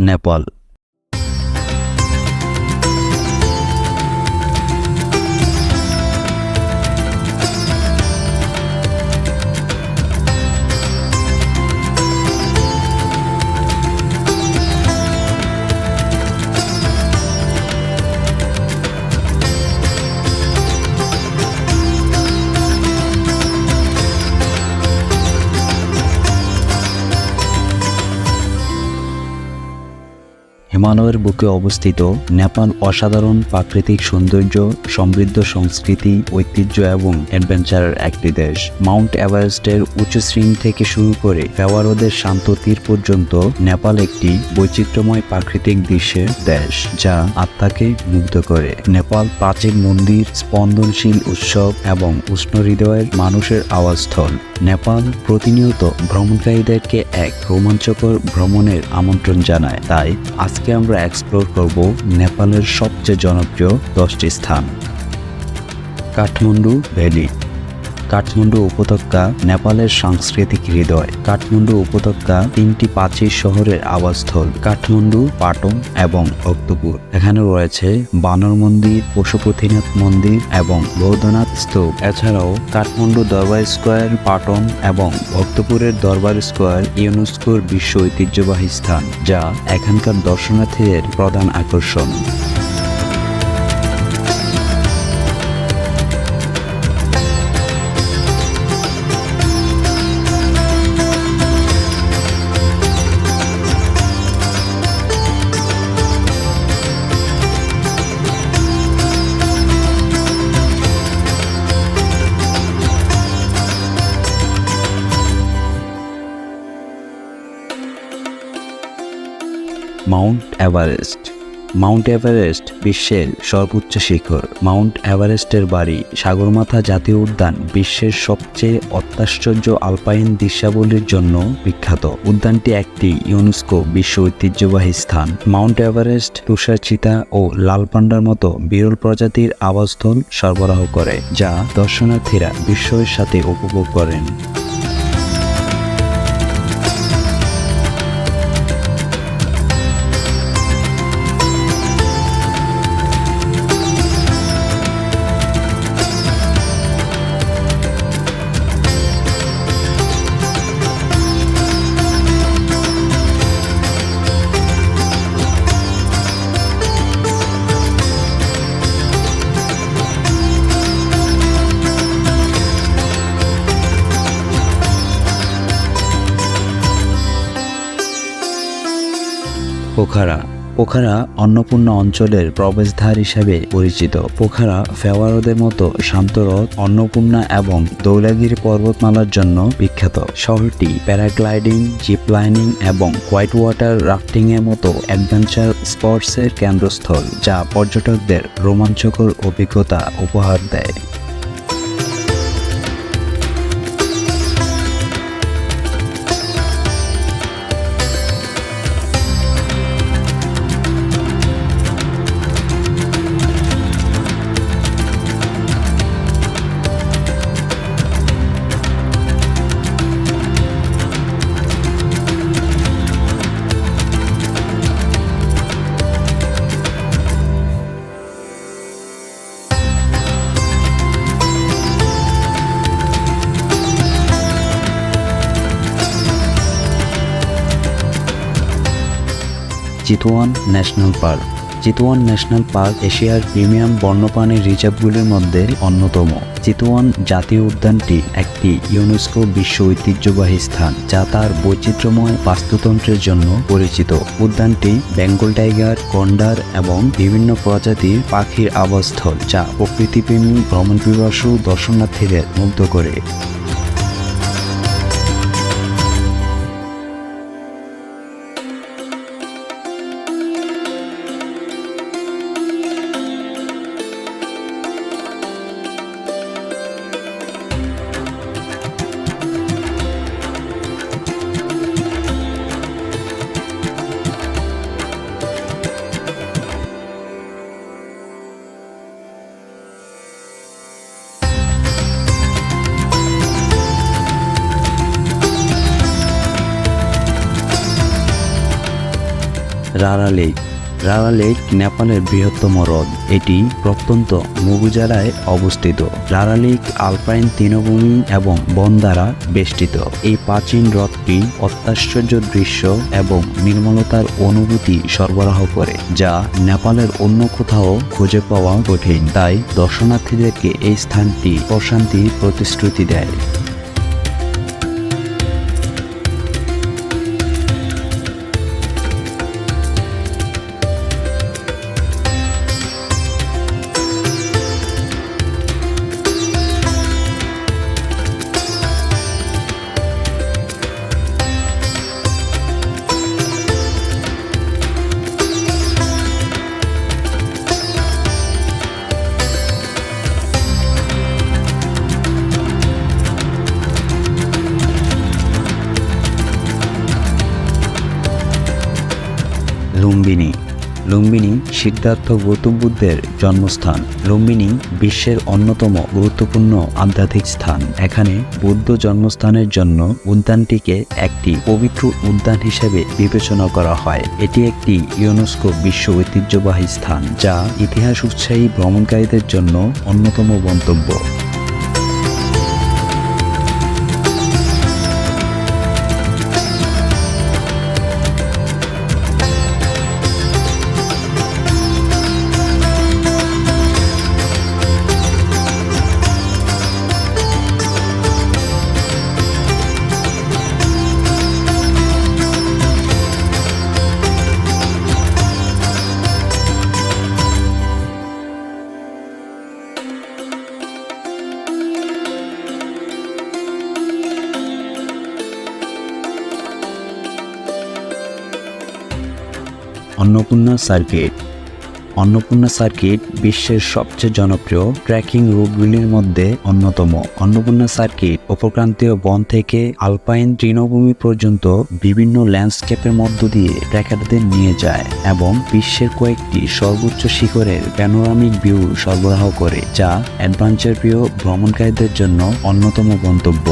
নেপাল হিমালয়ের বুকে অবস্থিত নেপাল অসাধারণ প্রাকৃতিক সৌন্দর্য, সমৃদ্ধ সংস্কৃতি, ঐতিহ্য এবং অ্যাডভেঞ্চারের একটি দেশ। মাউন্ট এভারেস্টের উচ্চ শৃঙ্গ থেকে শুরু করে ফেওয়ারদের শান্ত তীর পর্যন্ত নেপাল একটি বৈচিত্র্যময় প্রাকৃতিক দৃশ্যের দেশ, যা আত্মাকে মুগ্ধ করে। নেপাল প্রাচীন মন্দির, স্পন্দনশীল উৎসব এবং উষ্ণ হৃদয়ের মানুষের আওয়াজস্থল নেপাল প্রতিনিয়ত ভ্রমণকারীদেরকে এক রোমাঞ্চকর ভ্রমণের আমন্ত্রণ জানায়। তাই আজকে আমরা এক্সপ্লোর করব নেপালের সবচেয়ে জনপ্রিয় দশটি স্থান কাঠমান্ডু ভ্যালি। কাঠমান্ডু উপত্যকা নেপালের সাংস্কৃতিক হৃদয়। কাঠমান্ডু উপত্যকা তিনটি প্রাচীর শহরের আবাসস্থল, কাঠমান্ডু, পাটন এবং ভক্তপুর। এখানে রয়েছে বানর মন্দির, পশুপতিনাথ মন্দির এবং বৌদ্ধনাথ স্তূপ। এছাড়াও কাঠমান্ডু দরবার স্কোয়ার, পাটন এবং ভক্তপুরের দরবার স্কোয়ার ইউনেস্কোর বিশ্ব ঐতিহ্যবাহী স্থান, যা এখানকার দর্শনার্থীদের প্রধান আকর্ষণ। Mount Everest. মাউন্ট এভারেস্ট বিশ্বের সর্বোচ্চ শিখর। মাউন্ট এভারেস্টের বাড়ি সাগরমাথা জাতীয় উদ্যান বিশ্বের সবচেয়ে অত্যাশ্চর্য আলপাইন দৃশ্যাবলীর জন্য বিখ্যাত। উদ্যানটি একটি ইউনেস্কো বিশ্ব ঐতিহ্যবাহী স্থান। মাউন্ট এভারেস্ট তুষারচিতা ও লাল পান্ডার মতো বিরল প্রজাতির আবাসস্থল সরবরাহ করে, যা দর্শনার্থীরা বিস্ময়ের সাথে উপভোগ করেন। পোখারা। পোখারা অন্নপূর্ণা অঞ্চলের প্রবেশদ্বার হিসাবে পরিচিত। পোখারা ফেওয়ারদের মতো শান্তরথ অন্নপূর্ণা এবং দৌলাগিরি পর্বতমালার জন্য বিখ্যাত। শহরটি প্যারাগ্লাইডিং জিপ লাইনিং এবং হোয়াইট ওয়াটার রাফটিং এর মতো অ্যাডভেঞ্চার স্পোর্টসের কেন্দ্রস্থল, যা পর্যটকদের রোমাঞ্চকর অভিজ্ঞতা উপহার দেয়। Chitwan national park. Chitwan national park এশিয়ার প্রিমিয়াম বন্যপ্রাণী রিজার্ভগুলির মধ্যে অন্যতম। চিতোয়ান জাতীয় উদ্যানটি একটি ইউনেস্কো বিশ্ব ঐতিহ্যবাহী স্থান, যা তার বৈচিত্র্যময় বাস্তুতন্ত্রের জন্য পরিচিত। উদ্যানটি বেঙ্গল টাইগার, গন্ডার এবং বিভিন্ন প্রজাতির পাখির আবাসস্থল, যা প্রকৃতিপ্রেমী ভ্রমণ পিপাসু দর্শনার্থীদের মুগ্ধ করে। রারা লেক। রারা লেক নেপালের বৃহত্তম হ্রদ। এটি প্রত্যন্ত মুগু জেলায় অবস্থিত। রারা লেক আলপাইন তৃণভূমি এবং বন দ্বারা বেষ্টিত। এই প্রাচীন হ্রদটি অত্যাশ্চর্য দৃশ্য এবং নির্মলতার অনুভূতি সরবরাহ করে, যা নেপালের অন্য কোথাও খুঁজে পাওয়া কঠিন। তাই দর্শনার্থীদেরকে এই স্থানটি প্রশান্তির প্রতিশ্রুতি দেয়। লুম্বিনী সিদ্ধার্থ গৌতম বুদ্ধের জন্মস্থান। লুম্বিনী বিশ্বের অন্যতম গুরুত্বপূর্ণ আধ্যাত্মিক স্থান। এখানে বুদ্ধ জন্মস্থানের জন্য উদ্যানটিকে একটি পবিত্র উদ্যান হিসেবে বিবেচনা করা হয়। এটি একটি ইউনেস্কো বিশ্ব ঐতিহ্যবাহী স্থান, যা ইতিহাস উৎসাহী ভ্রমণকারীদের জন্য অন্যতম গন্তব্য। অন্নপূর্ণা সার্কিট। অন্নপূর্ণা সার্কিট বিশ্বের সবচেয়ে জনপ্রিয় ট্রেকিং রুটগুলির মধ্যে অন্যতম। অন্নপূর্ণা সার্কিট উপক্রান্তীয় বন থেকে আলপাইন তৃণভূমি পর্যন্ত বিভিন্ন ল্যান্ডস্কেপের মধ্য দিয়ে ট্রেকারদের নিয়ে যায় এবং বিশ্বের কয়েকটি সর্বোচ্চ শিখরের প্যানোরামিক ভিউ সরবরাহ করে, যা অ্যাডভেঞ্চার প্রিয় ভ্রমণকারীদের জন্য অন্যতম গন্তব্য।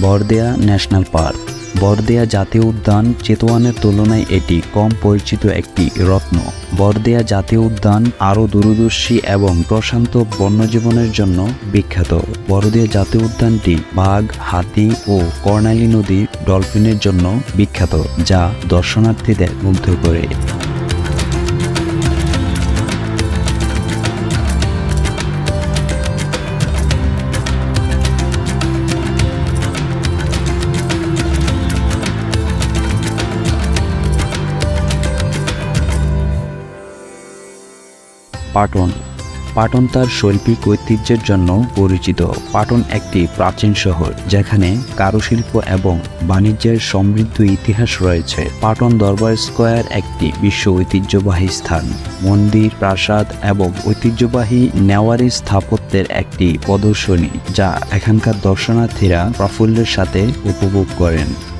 বরদেয়া ন্যাশনাল পার্ক। বরদেয়া জাতীয় উদ্যান চেতোয়ানের তুলনায় এটি কম পরিচিত একটি রত্ন। বরদেয়া জাতীয় উদ্যান আরও দূরদর্শী এবং প্রশান্ত বন্যজীবনের জন্য বিখ্যাত। বরদেয়া জাতীয় উদ্যানটি বাঘ, হাতি ও কর্ণালী নদীর ডলফিনের জন্য বিখ্যাত, যা দর্শনার্থীদের মুগ্ধ করে। পাটন। পাটন তার শৈল্পিক ঐতিহ্যের জন্য পরিচিত। পাটন একটি প্রাচীন শহর, যেখানে কারুশিল্প এবং বাণিজ্যের সমৃদ্ধ ইতিহাস রয়েছে। পাটন দরবার স্কোয়ার একটি বিশ্ব ঐতিহ্যবাহী স্থান। মন্দির, প্রাসাদ এবং ঐতিহ্যবাহী নেওয়ারি স্থাপত্যের একটি প্রদর্শনী, যা এখানকার দর্শনার্থীরা প্রফুল্লের সাথে উপভোগ করেন।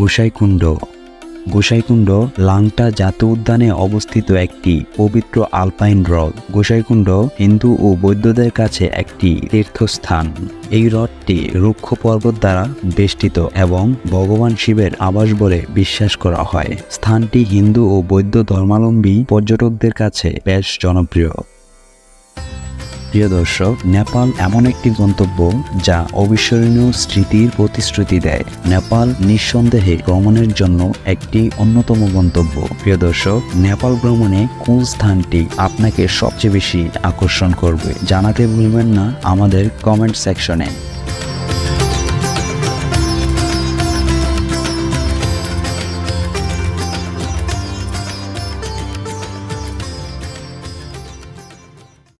গোসাইকুণ্ড। গোসাইকুণ্ড লাংটা জাতীয় উদ্যানে অবস্থিত একটি পবিত্র আলপাইন হ্রদ। গোসাইকুণ্ড হিন্দু ও বৌদ্ধদের কাছে একটি তীর্থস্থান। এই হ্রদটি রুক্ষ পর্বত দ্বারা বেষ্টিত এবং ভগবান শিবের আবাস বলে বিশ্বাস করা হয়। স্থানটি হিন্দু ও বৌদ্ধ ধর্মাবলম্বী পর্যটকদের কাছে বেশ জনপ্রিয়। প্রিয় দর্শক, নেপাল এমন একটি গন্তব্য যা অবিস্মরণীয় স্মৃতির প্রতিশ্রুতি দেয়। নেপাল নিঃসন্দেহে ভ্রমণের জন্য একটি অন্যতম গন্তব্য। প্রিয় দর্শক, নেপাল ভ্রমণে কোন স্থানটি আপনাকে সবচেয়ে বেশি আকর্ষণ করবে জানাতে ভুলবেন না আমাদের কমেন্ট সেকশনে